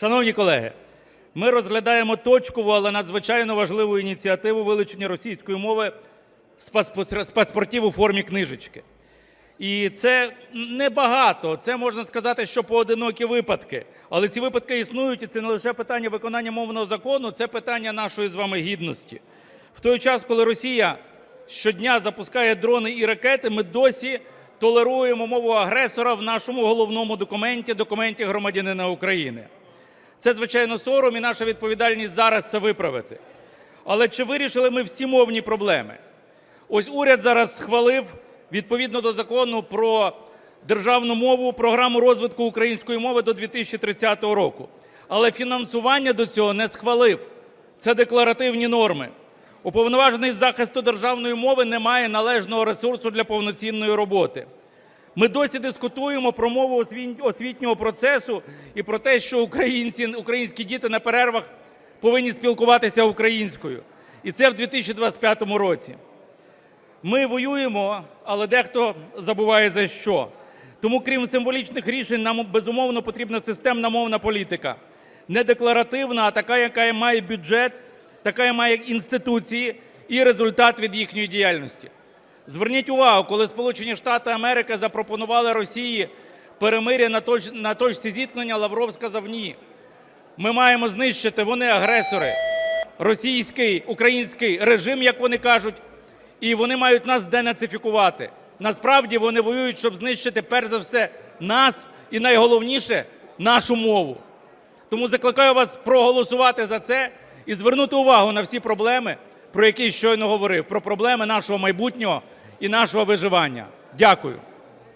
Шановні колеги, ми розглядаємо точкову, але надзвичайно важливу ініціативу вилучення російської мови з паспортів у формі книжечки. І це небагато, це можна сказати, що поодинокі випадки. Але ці випадки існують, і це не лише питання виконання мовного закону, це питання нашої з вами гідності. В той час, коли Росія щодня запускає дрони і ракети, ми досі толеруємо мову агресора в нашому головному документі документі громадянина України. Це, звичайно, сором і наша відповідальність зараз це виправити. Але чи вирішили ми всі мовні проблеми? Ось уряд зараз схвалив відповідно до закону про державну мову програму розвитку української мови до 2030 року. Але фінансування до цього не схвалив. Це декларативні норми. Уповноважений з захисту державної мови не має належного ресурсу для повноцінної роботи. Ми досі дискутуємо про мову освітнього процесу і про те, що українці, українські діти на перервах повинні спілкуватися українською. І це в 2025 році. Ми воюємо, але дехто забуває за що. Тому, крім символічних рішень, нам безумовно потрібна системна мовна політика. Не декларативна, а така, яка має бюджет, така, яка має інституції і результат від їхньої діяльності. Зверніть увагу, коли Сполучені Штати Америки запропонували Росії перемир'я на, точ... на точці зіткнення, Лавров сказав ні. Ми маємо знищити, вони агресори, російський, український режим, як вони кажуть, і вони мають нас денацифікувати. Насправді вони воюють, щоб знищити перш за все нас і найголовніше нашу мову. Тому закликаю вас проголосувати за це і звернути увагу на всі проблеми, про які щойно говорив, про проблеми нашого майбутнього і нашого виживання. Дякую.